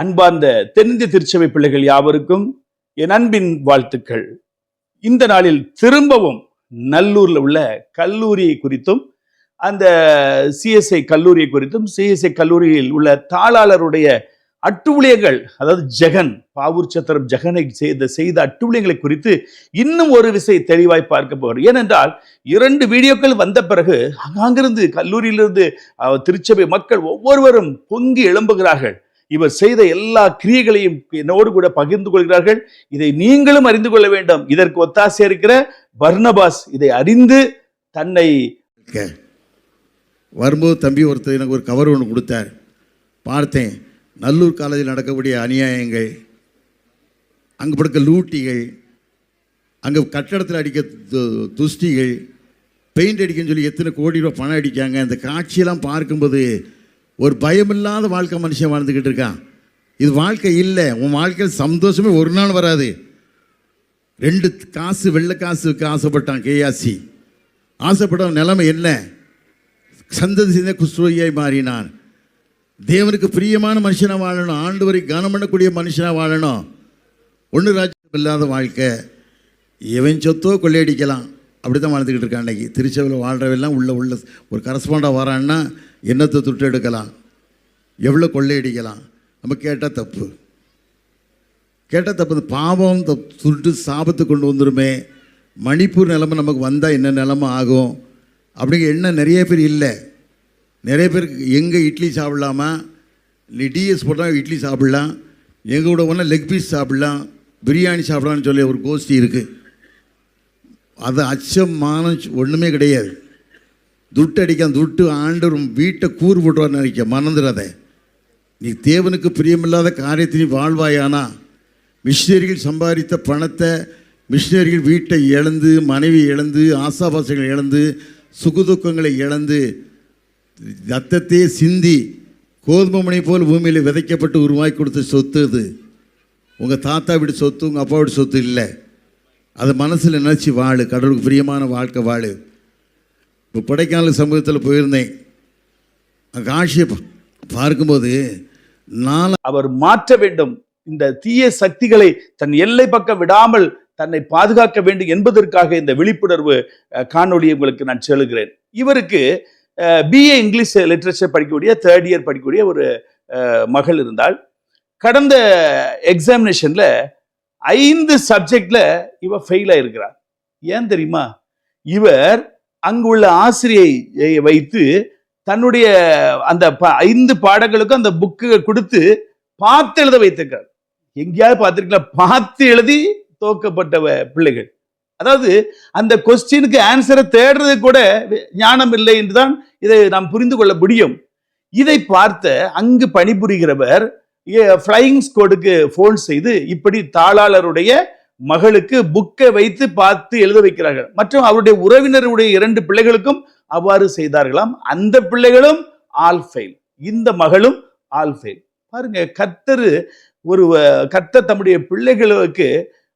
அன்பார்ந்த தென்னிந்திய திருச்சபை பிள்ளைகள் யாவருக்கும் என் அன்பின் வாழ்த்துக்கள். இந்த நாளில் திரும்பவும் நல்லூர்ல உள்ள கல்லூரியை குறித்தும் அந்த சிஎஸ்ஐ கல்லூரியை குறித்தும் சிஎஸ்ஐ கல்லூரியில் உள்ள தாளாளருடைய அட்டுழியங்கள் அதாவது ஜெகன் பாவூர் சத்திரம் ஜெகனை செய்த செய்த அட்டுழியங்களை குறித்து இன்னும் ஒரு விசை தெளிவாய் பார்க்க போகிறோம். ஏனென்றால் இரண்டு வீடியோக்கள் வந்த பிறகு அங்கிருந்து கல்லூரியிலிருந்து திருச்சபை மக்கள் ஒவ்வொருவரும் பொங்கி எழும்புகிறார்கள். இவர் செய்த எல்லா கிரியைகளையும் என்னோடு கூட பகிர்ந்து கொள்கிறார்கள். இதை நீங்களும் அறிந்து கொள்ள வேண்டும். இதற்கு ஒத்தாசை இருக்கிற பர்னபாஸ் இதை அறிந்து தன்னை வரும்போது தம்பி ஒருத்தர் எனக்கு ஒரு கவர் ஒன்று கொடுத்தார். பார்த்தேன். நல்லூர் காலேஜில் நடக்கக்கூடிய அநியாயங்கள் அங்கே படுக்க லூட்டிகள் அங்கே கட்டடத்தில் அடிக்க து- துஷ்டிகள் பெயிண்ட் அடிக்கன்னு சொல்லி எத்தனை கோடி ரூபா பணம் அடிக்காங்க அந்த காட்சியெல்லாம் பார்க்கும்போது ஒரு பயமில்லாத வாழ்க்கை மனுஷன் வாழ்ந்துக்கிட்டு இருக்கான். இது வாழ்க்கை இல்லை. உன் வாழ்க்கையில் சந்தோஷமே ஒரு நாள் வராது. ரெண்டு காசு வெள்ளை காசுக்கு ஆசைப்பட்டான் கேஆசி ஆசைப்பட்ட நிலைமை என்ன? சந்ததி செய்த குஸ்ரோகியாய் மாறினான். தேவனுக்கு பிரியமான மனுஷனாக வாழணும். ஆண்டு வரை கனம் பண்ணக்கூடிய மனுஷனாக வாழணும். ஒன்று ராஜ்யம் இல்லாத வாழ்க்கை. எவன் சொத்தோ கொள்ளையடிக்கலாம். அப்படி தான் வாழ்ந்துக்கிட்டு இருக்கான் அன்னைக்கு. திருச்சபையில் வாழ்கிறவெல்லாம் உள்ள உள்ள ஒரு கரஸ்பாண்டாக வரான்னா என்னத்தை தொட்டு எடுக்கலாம்? எவ்வளோ கொள்ளையடிக்கலாம்? நம்ம கேட்டால் தப்பு. கேட்டால் தப்பு. இந்த பாவம் த- துட்டு சாபத்தை கொண்டு வந்துருமே. மணிப்பூர் நிலமை நமக்கு வந்தால் என்ன நிலமை ஆகும்? அப்படிங்கிற எண்ணம் நிறைய பேர் இல்லை. நிறைய பேருக்கு எங்கே இட்லி சாப்பிட்லாமா? இல்லை டிஎஸ் போட்டால் இட்லி சாப்பிட்லாம். எங்கள் கூட ஒன்றா லெக் பீஸ் சாப்பிட்லாம். பிரியாணி சாப்பிட்லான்னு சொல்லி ஒரு கோஷ்டி இருக்குது அது அச்சம் மானம் ஒன்றுமே கிடையாது. துட்டு அடிக்காம துட்டு ஆண்டு வீட்டை கூறு போட்டுவார்னு நினைக்க மறந்துடாத நீ தேவனுக்கு பிரியமில்லாத காரியத்தை நீ வாழ்வாயானா? மிஷினரிகள் சம்பாதித்த பணத்தை மிஷினரிகள் வீட்டை இழந்து மனைவி இழந்து ஆசாபாசங்களை இழந்து சுகதுக்கங்களை இழந்து ரத்தத்தையே சிந்தி கோதுமை மணி போல் பூமியில் விதைக்கப்பட்டு உருவாக்கி கொடுத்த சொத்து அது. உங்கள் தாத்தா வீடு சொத்து உங்கள் அப்பா வீடு சொத்து இல்லை. அது மனசில் நினச்சி வாழு கடவுளுக்கு பிரியமான வாழ்க்கை வாழு. இப்போ கொடைக்கானல் சமூகத்தில் போயிருந்தேன். அங்கே காட்சியை பார்க்கும்போது அவர் மாற்ற வேண்டும். இந்த தீய சக்திகளை தன் எல்லை பக்கம் விடாமல் தன்னை பாதுகாக்க வேண்டும் என்பதற்காக இந்த விழிப்புணர்வு அஹ், உங்களுக்கு நான் செலுகிறேன் இவருக்கு பிஏ இங்கிலீஷ் லிட்ரேச்சர் படிக்கக்கூடிய தேர்ட் இயர் படிக்கக்கூடிய ஒரு மகள் இருந்தால் கடந்த எக்ஸாமினேஷன்ல ஐந்து சப்ஜெக்ட்ல இவ ஃபெயில் ஆயிருக்கிறார் ஏன் தெரியுமா? இவர் அங்குள்ள ஆசிரியை வைத்து தன்னுடைய அந்த ப- ஐந்து பாடங்களுக்கும் அந்த புக்கு கொடுத்து பார்த்து எழுத வைத்திருக்கார் எங்கேயாவது பார்த்துருக்கலாம் பார்த்து எழுதி தோக்கப்பட்ட பிள்ளைகள். அதாவது அந்த கொஸ்டினுக்கு ஆன்சரை தேடுறது கூட ஞானம் இல்லை என்றுதான் இதை நாம் புரிந்து கொள்ள முடியும். இதை பார்த்த அங்கு பணிபுரிகிறவர் ஃப்ளையிங் ஸ்குவாடுக்கு ஃபோன் செய்து இப்படி தாளாளருடைய மகளுக்கு புக்கை வைத்து பார்த்து எழுத வைக்கிறார்கள். மற்றும் அவருடைய உறவினருடைய இரண்டு பிள்ளைகளுக்கும் அவ்வாறு செய்தார்களாம். அந்த பிள்ளைகளும் ஆல் ஃபெயில் இந்த மகளும் ஆல் ஃபெயில் பாருங்க கத்தரு ஒரு கத்த தம்முடைய பிள்ளைகளுக்கு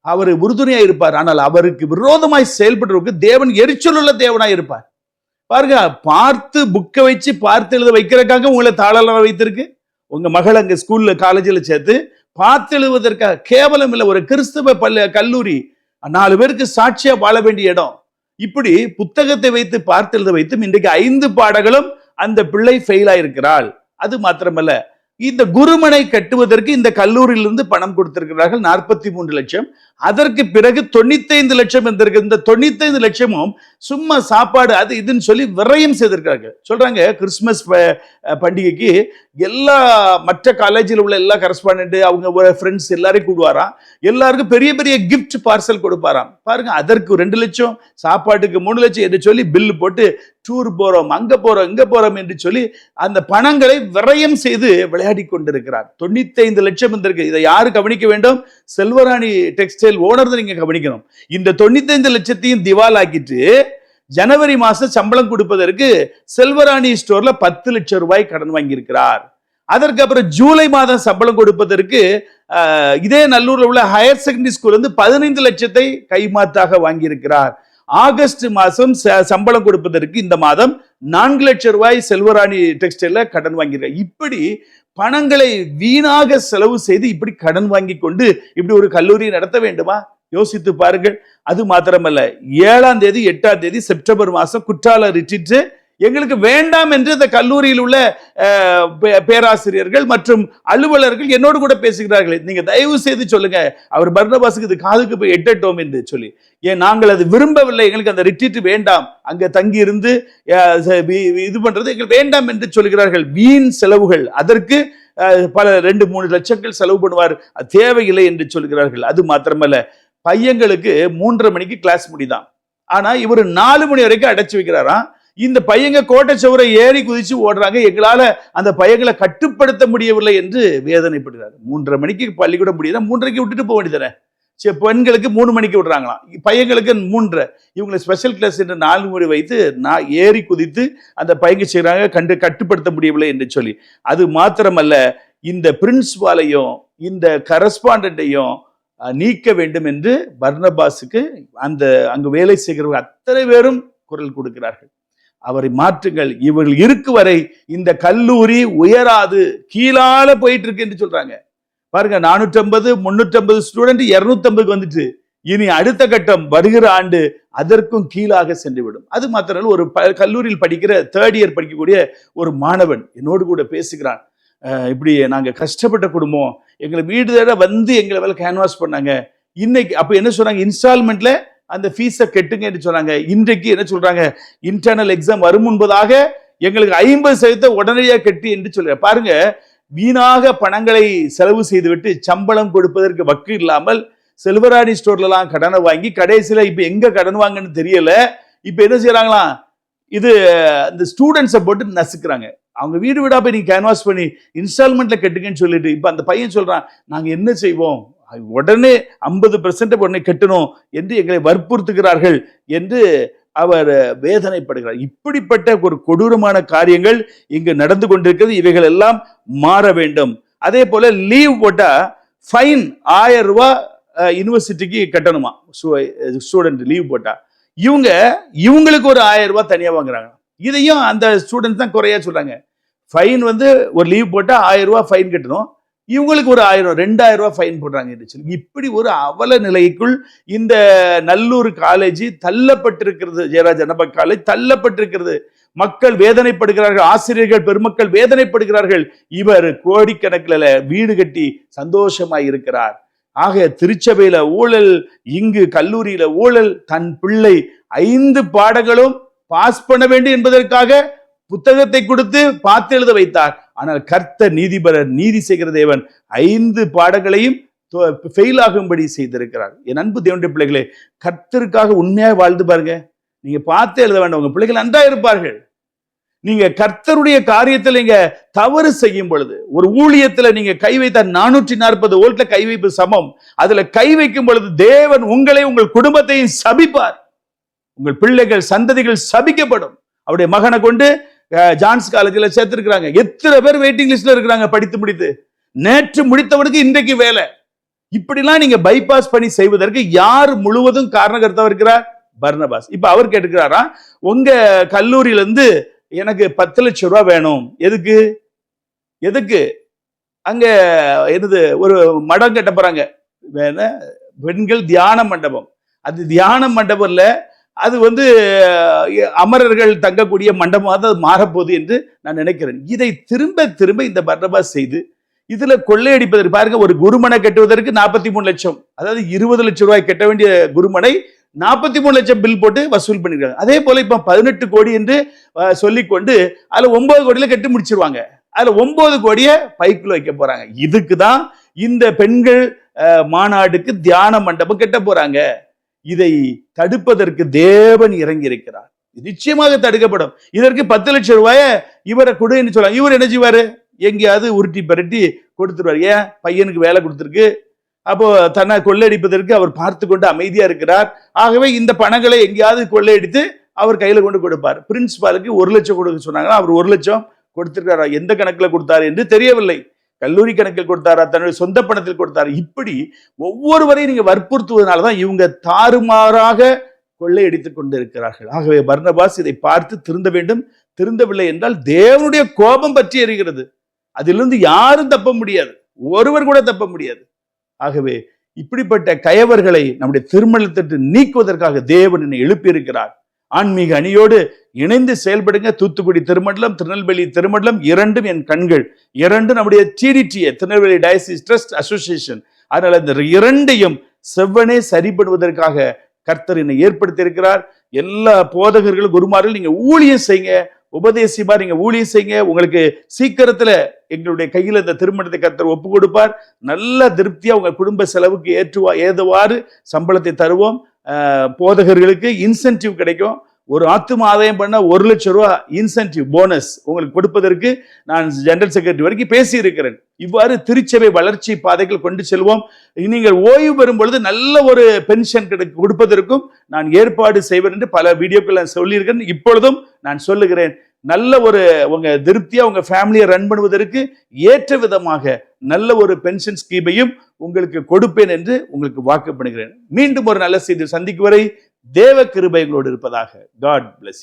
அவர் உறுதுணையாக இருப்பார். ஆனால் அவருக்கு விரோதமாய் செயல்படுறவருக்கு தேவன் எரிச்சலுள்ள தேவனாய் இருப்பார். பாருங்க பார்த்து புக்கை வச்சு பார்த்து எழுத வைக்கிறக்காக உங்களை தாளாளர் வைத்திருக்கு. உங்க மகள் அங்கே ஸ்கூல்ல காலேஜில் சேர்த்து பார்த்தெழுவதற்காக கேவலம் இல்லை ஒரு கிறிஸ்தவ பல்ல கல்லூரி நாலு பேருக்கு சாட்சியா வாழ வேண்டிய இடம். இப்படி புத்தகத்தை வைத்து பார்த்து எழுத வைத்தும் இன்றைக்கு ஐந்து பாடங்களும் அந்த பிள்ளை ஃபெயில் ஆயிருக்கிறாள். அது மாத்திரமல்ல இந்த குருமனை கட்டுவதற்கு இந்த கல்லூரியிலிருந்து பணம் கொடுத்திருக்கிறார்கள் நாற்பத்தி மூன்று லட்சம். அதற்கு பிறகு தொண்ணூத்தைந்து லட்சம் இருந்திருக்கு. இந்த தொண்ணூத்தைந்து லட்சமும் சும்மா சாப்பாடு அது இதுன்னு சொல்லி விரயம் செய்திருக்காங்க சொல்றாங்க கிறிஸ்துமஸ் பண்டிகைக்கு எல்லா மற்ற காலேஜில் உள்ள எல்லா கரஸ்பாண்ட் அவங்க ஃப்ரெண்ட்ஸ் எல்லாரையும் கூடுவாராம். எல்லாருக்கும் பெரிய பெரிய கிஃப்ட் பார்சல் கொடுப்பாராம். பாருங்க அதற்கு ரெண்டு லட்சம் சாப்பாட்டுக்கு மூணு லட்சம் என்று சொல்லி பில்லு போட்டு டூர் போறோம் அங்க போறோம் இங்க போறோம் என்று சொல்லி அந்த பணங்களை விரயம் செய்து விளையாடி கொண்டிருக்கிறார். தொண்ணூத்தைந்து லட்சம் வந்திருக்கு. இதை யாரு கவனிக்க வேண்டும்? செல்வராணி டெக்ஸ்டைல் ஓனர் தான் நீங்க கவனிக்கணும். இந்த தொண்ணூத்தைந்து லட்சத்தையும் திவால் ஆக்கிட்டு ஜனவரி மாசம் சம்பளம் கொடுப்பதற்கு செல்வராணி ஸ்டோர்ல பத்து லட்சம் ரூபாய் கடன் வாங்கியிருக்கிறார். அதற்கு அப்புறம் ஜூலை மாதம் சம்பளம் கொடுப்பதற்கு இதே நல்லூரில் உள்ள ஹையர் செகண்டரி ஸ்கூல் வந்து பதினைந்து லட்சத்தை கைமாத்தாக வாங்கியிருக்கிறார். ஆகஸ்ட் மாதம் ச- சம்பளம் கொடுப்பதற்கு இந்த மாதம் நான்கு லட்சம் ரூபாய் செல்வராணி டெக்ஸ்டைல கடன் வாங்கியிருக்கார் இப்படி பணங்களை வீணாக செலவு செய்து இப்படி கடன் வாங்கி கொண்டு இப்படி ஒரு கல்லூரியை நடத்த வேண்டுமா? யோசித்து பாருங்கள். அது மாத்திரமல்ல. ஏழாம் தேதி எட்டாம் தேதி செப்டம்பர் மாதம் குற்றால ரிட்ரீட் எங்களுக்கு வேண்டாம் என்று இந்த கல்லூரியில் உள்ள பே- பேராசிரியர்கள் மற்றும் அலுவலர்கள் என்னோடு கூட பேசுகிறார்கள் நீங்க தயவு செய்து சொல்லுங்க. அவர் பர்னபாஸுக்கு இது காதுக்கு போய் எட்டட்டோம் என்று சொல்லி. ஏன் நாங்கள் அது விரும்பவில்லை எங்களுக்கு அந்த ரிட்ரீட் வேண்டாம். அங்க தங்கி இருந்து இது பண்றது எங்களுக்கு வேண்டாம் என்று சொல்கிறார்கள். வீண் செலவுகள். அதற்கு பல ரெண்டு மூணு லட்சங்கள் செலவு பண்ணுவார். அது தேவையில்லை என்று சொல்கிறார்கள். அது மாத்திரமல்ல. பையங்களுக்கு மூன்றரை மணிக்கு கிளாஸ் முடிதான். ஆனா இவர் நாலு மணி வரைக்கும் அடைச்சு வைக்கிறாராம். இந்த பையங்க கோட்டை சுவரை ஏறி குதிச்சு ஓடுறாங்க. எங்களால அந்த பையங்களை கட்டுப்படுத்த முடியவில்லை என்று வேதனைப்படுகிறார் மூன்றரை மணிக்கு பள்ளிக்கூடம் முடியுதா மூன்றரைக்கு விட்டுட்டு போக வேண்டியதானே சரி பெண்களுக்கு மூணு மணிக்கு விடுறாங்களாம். பையங்களுக்கு மூன்றரை. இவங்களை ஸ்பெஷல் கிளாஸ் என்று நாலு மணி வைத்து நான் ஏறி குதித்து அந்த பையங்க செய்கிறாங்க கண்டு கட்டுப்படுத்த முடியவில்லை என்று சொல்லி. அது மாத்திரமல்ல இந்த பிரின்ஸ்பாலையும் இந்த கரஸ்பாண்டையும் நீக்க வேண்டும் என்று பர்னபாஸுக்கு அந்த அங்கு வேலை செய்கிறவர்கள் அத்தனை பேரும் குரல் கொடுக்கிறார்கள். அவரை மாற்றுங்கள். இவர்கள் இருக்கு வரை இந்த கல்லூரி உயராது. கீழால போயிட்டு இருக்கு என்று சொல்றாங்க. பாருங்க நானூற்றி ஐம்பது முன்னூற்றி ஐம்பது ஸ்டூடெண்ட் இருநூத்தி வந்துட்டு. இனி அடுத்த கட்டம் வருகிற ஆண்டு அதற்கும் கீழாக சென்றுவிடும். அது மாத்திரம் ஒரு ப- கல்லூரியில் படிக்கிற தேர்ட் இயர் படிக்கக்கூடிய ஒரு மாணவன் என்னோடு கூட பேசுகிறான். இப்படி நாங்கள் கஷ்டப்பட்ட குடும்பம். எங்களை வீடு தேட வந்து எங்களை வேலை கேன்வாஸ் பண்ணாங்க. இன்னைக்கு அப்போ என்ன சொன்னாங்க? இன்ஸ்டால்மெண்ட்டில் அந்த ஃபீஸை கெட்டுங்கன்னு சொன்னாங்க. இன்றைக்கு என்ன சொல்றாங்க? இன்டர்னல் எக்ஸாம் வரும் முன்பதாக எங்களுக்கு ஐம்பது சதவீதத்தை உடனடியாக கெட்டு என்று சொல்ற பாருங்க வீணாக பணங்களை செலவு செய்துவிட்டு சம்பளம் கொடுப்பதற்கு வக்கு இல்லாமல் செல்வராணி ஸ்டோர்லலாம் கடனை வாங்கி கடைசியில் இப்போ எங்கே கடன் வாங்கன்னு தெரியல. இப்போ என்ன செய்கிறாங்களாம் இது இந்த ஸ்டூடெண்ட்ஸை போட்டு நசுக்கிறாங்க. அவங்க வீடு வீடாக போய் நீங்கள் கேன்வாஸ் பண்ணி இன்ஸ்டால்மெண்ட்டில் கட்டுங்கன்னு சொல்லிட்டு இப்போ அந்த பையன் சொல்கிறான் நாங்கள் என்ன செய்வோம்? உடனே ஐம்பது பெர்சன்ட் உடனே கட்டணும் என்று எங்களை வற்புறுத்துகிறார்கள் என்று அவர் வேதனைப்படுகிறார். இப்படிப்பட்ட ஒரு கொடூரமான காரியங்கள் இங்கு நடந்து கொண்டிருக்கிறது. இவைகள் எல்லாம் மாற வேண்டும். அதே போல லீவ் போட்டா ஃபைன் ஆயிரம் ரூபா யூனிவர்சிட்டிக்கு கட்டணுமா? ஸ்டூடெண்ட் லீவ் போட்டா. இவங்க இவங்களுக்கு ஒரு ஆயிரம் ரூபாய் தனியாக வாங்குறாங்க. இதையும் அந்த ஸ்டூடெண்ட்ஸ் தான் குறையா சொல்றாங்க. ஃபைன் வந்து ஒரு லீவ் போட்டால் ஆயிரம் ரூபாய் ஃபைன் கட்டணும். இவங்களுக்கு ஒரு ஆயிரம் ரெண்டாயிரம் ரூபாய் ஃபைன் போடுறாங்க இப்படி ஒரு அவல நிலைக்குள் இந்த நல்லூர் காலேஜ் தள்ளப்பட்டிருக்கிறது ஜெயராஜ் அனப காலேஜ் தள்ளப்பட்டிருக்கிறது. மக்கள் வேதனைப்படுகிறார்கள் ஆசிரியர்கள் பெருமக்கள் வேதனைப்படுகிறார்கள். இவர் கோடிக்கணக்கில் வீடு கட்டி சந்தோஷமாய் இருக்கிறார். ஆக திருச்சபையில ஊழல் இங்கு கல்லூரியில ஊழல் தன் பிள்ளை ஐந்து பாடங்களும் பாஸ் பண்ண வேண்டும் என்பதற்காக புத்தகத்தை கொடுத்து பார்த்து எழுத வைத்தார். ஆனால் கர்த்தர் நீதிபரர் நீதி செய்கிற தேவன் ஐந்து பாடங்களையும் ஃபெயில் ஆகும்படி செய்திருக்கிறார். என் அன்பு தேவனுடைய பிள்ளைகளே கர்த்தருக்காக உண்மையாக வாழ்ந்து பாருங்க. நீங்க பார்த்து எழுத வேண்டாம். உங்க பிள்ளைகள் அந்த இருப்பார்கள். நீங்க கர்த்தருடைய காரியத்தில் நீங்க தவறு செய்யும் பொழுது ஒரு ஊழியத்துல நீங்க கை வைத்த நானூற்றி நாற்பது ஓல்ட்ல கை வைப்பு சமம். அதுல கை வைக்கும் பொழுது தேவன் உங்களை உங்கள் குடும்பத்தையும் சபிப்பார். உங்கள் பிள்ளைகள் சந்ததிகள் சபிக்கப்படும். அவருடைய மகனை கொண்டு ஜான்ஸ் காலேஜில் சேர்த்துருக்குறாங்க. எத்தனை பேர் வெயிட்டிங் லிஸ்ட்ல இருக்கிறாங்க படித்து முடித்து. நேற்று முடித்தவனுக்கு இன்றைக்கு வேலை. இப்படிலாம் நீங்க பைபாஸ் பண்ணி செய்வதற்கு யார் முழுவதும் காரணகர்த்தா இருக்கிறார்? பர்னபாஸ். இப்ப அவர் கேட்டுக்கிறாரா? உங்க கல்லூரியில இருந்து எனக்கு பத்து லட்சம் ரூபா வேணும். எதுக்கு? எதுக்கு? அங்க என்னது ஒரு மடம் கட்ட போறாங்க. வேண பெண்கள் தியான மண்டபம். அது தியான மண்டபம் இல்லை அது வந்து அமரர்கள் தங்கக்கூடிய மண்டபமாக அது மாறப்போகுது என்று நான் நினைக்கிறேன். இதை திரும்ப திரும்ப இந்த பர்னபாஸ் செய்து இதில் கொள்ளையடிப்பதற்கு பாருங்க ஒரு குருமனை கட்டுவதற்கு நாற்பத்தி மூணு லட்சம் அதாவது இருபது லட்சம் ரூபாய் கட்ட வேண்டிய குருமனை நாற்பத்தி மூணு லட்சம் பில் போட்டு வசூல் பண்ணிருக்காங்க. அதே போல இப்ப பதினெட்டு கோடி என்று சொல்லிக்கொண்டு அதுல ஒன்பது கோடியில கட்டி முடிச்சிருவாங்க. அதுல ஒன்பது கோடியை பைக்கில் வைக்க போறாங்க. இதுக்கு தான் இந்த பெண்கள் மாநாடுக்கு தியான மண்டபம் கட்ட போறாங்க. இதை தடுப்பதற்கு தேவன் இறங்கியிருக்கிறார். நிச்சயமாக தடுக்கப்படும். இதற்கு பத்து லட்சம் ரூபாய இவரை கொடுன்னு சொல்லலாம் இவர் என்ன செய்வாரு? எங்கேயாவது உருட்டி பரட்டி கொடுத்துருவார். ஏன்? பையனுக்கு வேலை கொடுத்துருக்கு. அப்போ தன்னை கொள்ளையடிப்பதற்கு அவர் பார்த்து கொண்டு அமைதியா இருக்கிறார். ஆகவே இந்த பணங்களை எங்கேயாவது கொள்ளையடித்து அவர் கையில கொண்டு கொடுப்பார். பிரின்சிபாலுக்கு ஒரு லட்சம் கொடுக்க சொன்னாங்கன்னா அவர் ஒரு லட்சம் கொடுத்திருக்காரா எந்த கணக்குல கொடுத்தாரு என்று தெரியவில்லை. கல்லூரி கணக்கில் கொடுத்தாரா? தன்னுடைய சொந்த பணத்தில் கொடுத்தாரு? இப்படி ஒவ்வொருவரையும் நீங்க வற்புறுத்துவதனால தான் இவங்க தாறுமாறாக கொள்ளையடித்துக் கொண்டிருக்கிறார்கள். ஆகவே பர்ணபாஸ் இதை பார்த்து திருந்த வேண்டும். திருந்தவில்லை என்றால் தேவனுடைய கோபம் பற்றி எறிகிறது அதிலிருந்து யாரும் தப்ப முடியாது. ஒருவர் கூட தப்ப முடியாது. ஆகவே இப்படிப்பட்ட கயவர்களை நம்முடைய திருமணத்திற்கு நீக்குவதற்காக தேவன் என்னை எழுப்பியிருக்கிறார். ஆன்மீக அணியோடு இணைந்து செயல்படுங்க. தூத்துக்குடி திருமண்டலம் திருநெல்வேலி திருமண்டலம் இரண்டும் என் கண்கள். இரண்டும் நம்முடைய TDTA Tirunelveli diocese trust association அதனால் இந்த இரண்டையும் செவ்வனே சரிபடுவதற்காக கர்த்தர் என்னை ஏற்படுத்தியிருக்கிறார். எல்லா போதகர்களும் குருமார்கள் நீங்கள் ஊழியம் செய்யுங்க உபதேசிமா நீங்கள் ஊழியம் செய்யுங்க உங்களுக்கு சீக்கிரத்தில் எங்களுடைய கையில் இந்த திருமணத்தை கர்த்தர் ஒப்பு கொடுப்பார். நல்ல திருப்தியாக உங்கள் குடும்ப செலவுக்கு ஏற்றுவா ஏதுவாறு சம்பளத்தை தருவோம். போதகர்களுக்கு இன்சென்டிவ் கிடைக்கும். ஒரு ஆத்தும ஆதாயம் பண்ண ஒரு லட்சம் ரூபா இன்சென்டிவ் போனஸ் உங்களுக்கு கொடுப்பதற்கு நான் ஜெனரல் செக்ரட்டரி வரைக்கும் பேசியிருக்கிறேன். இவ்வாறு திருச்சபை வளர்ச்சி பாதைகள் கொண்டு செல்வோம். நீங்கள் ஓய்வு பெறும் பொழுது நல்ல ஒரு பென்ஷன் கிடைக்க கொடுப்பதற்கும் நான் ஏற்பாடு செய்வேன் என்று பல வீடியோக்கள் நான் சொல்லியிருக்கேன் இப்பொழுதும் நான் சொல்லுகிறேன். நல்ல ஒரு உங்க திருப்தியா உங்க ஃபேமிலியை ரன் பண்ணுவதற்கு ஏற்ற விதமாக நல்ல ஒரு பென்ஷன் ஸ்கீமையும் உங்களுக்கு கொடுப்பேன் என்று உங்களுக்கு வாக்கு பண்ணுகிறேன் மீண்டும் ஒரு நல்ல செய்தி சந்திக்கும் வரை தேவ கிருபைகளோடு இருப்பதாக காட் பிளஸ்